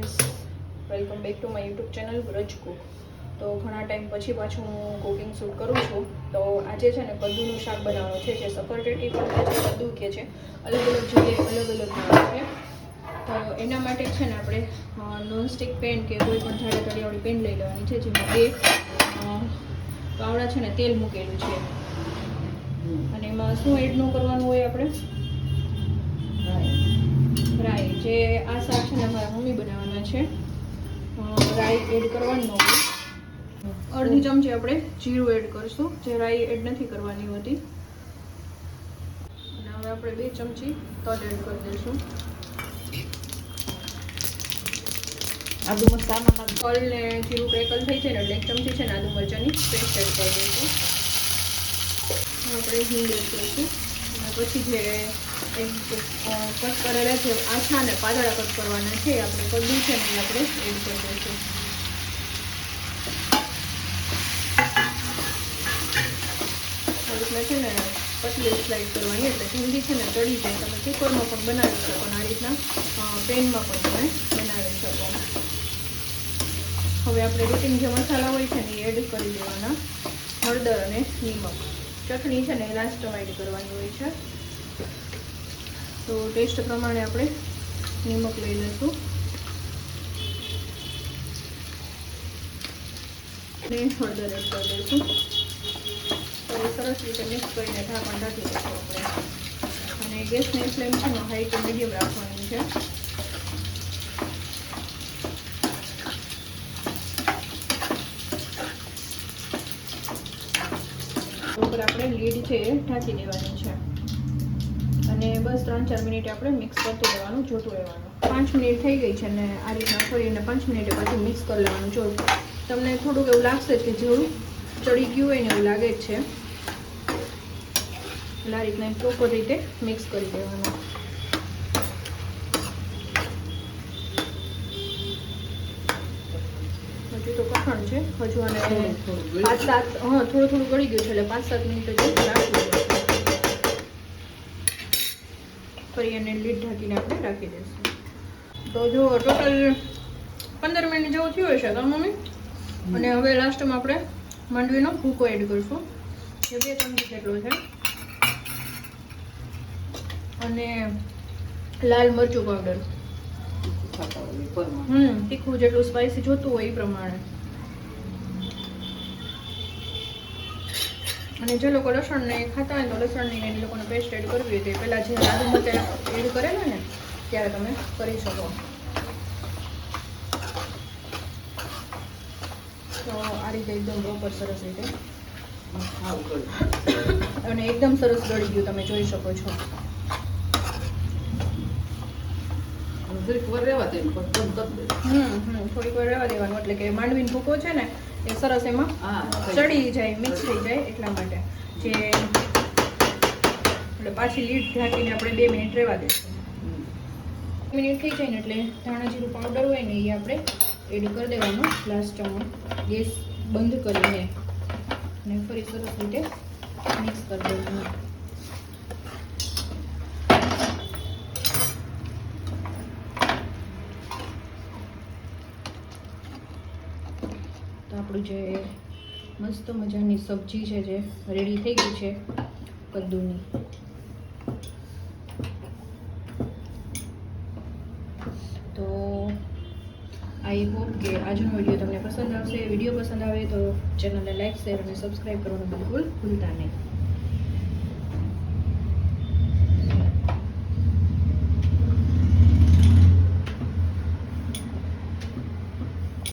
Friends welcome back to my YouTube channel રજ કુક તો ઘણા ટાઈમ પછી પાછું હું કુકિંગ શૂટ કરું છું. તો આજે છે ને કદ્દુનું શાક બનાવવાનું છે જે સફરટેટી પણ છે કદ્દુ કે છે. અલગ અલગ જગ્યાએ અલગ અલગ નામ છે. તો એના માટે છે ને આપણે નોનસ્ટિક પેન કે કોઈ પણ જાડા તળિયાવાળી પેન લઈ લેવાની છે જેમાં બે પાવડા છે ને તેલ મૂકેલું છે. અને એમાં શું એડ ન કરવાનું હોય આપણે? રાઈ જે આ શાક છે ને મારા મમ્મી બનાવવાના છે. રાઈ એડ કરવાનું હોય અડધી ચમચી આપણે જીરું એડ કરશું. જે રાઈ એડ નથી કરવાની હોતી. અને હવે આપણે બે ચમચી તલ એડ કરી દઈશું. આદુ મસાલામાં તલ ને જીરું ક્રેકલ થઈ છે ને એટલે એક ચમચી છે ને આદુ મરચાની પેસ્ટ એડ કરી દઈશું. આપણે હિંગ એડ કરીશું. અને પછી જે કટ કરેલા છે, આછા અને પાતળા કટ કરવાના છે, આપણે કદું છે ને આપણે એડ કરી દઈશું છે ને, પતલી સ્લાઇડ કરવાની, એટલે જલ્દી છે ને ચડી જાય, તમે કુકરમાં પણ બનાવી શકો આ રીતના પેનમાં પણ તમે બનાવી શકો. હવે આપણે રૂટીન જે મસાલા હોય છે ને એડ કરી દેવાના, હળદર અને નિમક. ચટણી છે ને એ લાસ્ટમાં એડ કરવાની હોય છે. તો ટેસ્ટ પ્રમાણે આપણે નિમક લઈ લઈશું. અને હળદર એડ કરી દઈશું. તો સરસ રીતે મિક્સ કરીને ઢાંકણ ઢાંકી દઈશું આપણે. અને ગેસની ફ્લેમ છે ને હાઈ ટુ મીડિયમ રાખવાની છે. ઉપર આપણે લીડ છે ઢાંકી દેવાની છે. અને બસ ત્રણ ચાર મિનિટ આપણે મિક્સ કરતું રહેવાનું જોતું રહેવાનું. પાંચ મિનિટ થઈ ગઈ છે ને આ રીતના ફરીને પાંચ મિનિટે પાછું મિક્સ કરી લેવાનું. જોતું તમને થોડુંક એવું લાગશે કે જેવું ચડી ગયું હોય ને એવું લાગે જ છે. એટલે આ રીતના પ્રોપર રીતે મિક્સ કરી દેવાનું હજુ તો કઠણ છે. હજુ અને પાંચ સાત હા થોડું થોડું ગળી ગયું છે એટલે પાંચ સાત મિનિટ જ રાખવું ફરી અને લીડ ઢાંકીને આપણે રાખી દઈશું. તો જો ટોટલ પંદર મિનિટ જેવું થયું હશે તો મમ્મી? અને હવે લાસ્ટમાં આપણે માંડવીનો ભૂકો એડ કરીશું. જે બે ચમચી જેટલો છે. અને લાલ મરચું પાવડર. હમ તીખું જેટલું સ્પાઈસી જોતું હોય એ પ્રમાણે. અને જે લોકો લસણ ને ખાતા હોય તો લસણની એની લોકોને પેસ્ટ એડ કરવી હોય તો પહેલાં જે આદુ મરચાં એડ કરેલા ને ત્યારે તમે કરી શકો. તો આ રીતે એકદમ પ્રોપર સરસ રીતે. અને એકદમ સરસ ગળી ગયું તમે જોઈ શકો છો. થોડીક વાર રહેવા દેવાનું એટલે કે માંડવીનો ભૂકો છે ને એ સરસ એમાં ચડી જાય મિક્સ થઈ જાય એટલા માટે. જે એટલે પાછી લીડ ઢાંકીને આપણે બે મિનિટ રહેવા દઈશું. મિનિટ થઈ જાય ને એટલે ધાણા જીરું પાવડર હોય ને એ આપણે એડ કરી દેવાનું. લાસ્ટમાં ગેસ બંધ કરીને અને ફરી સરસ રીતે મિક્સ કરી દેવાનું. તો આપણું જે મસ્ત મજાની સબ્જી છે જે રેડી થઈ ગઈ છે કદ્દુની. તો આઈ હોપ કે આજનો વીડિયો તમને પસંદ આવશે. વીડિયો પસંદ આવે તો ચેનલને લાઈક શેર અને સબસ્ક્રાઈબ કરવાનું બિલકુલ ભૂલતા નહીં.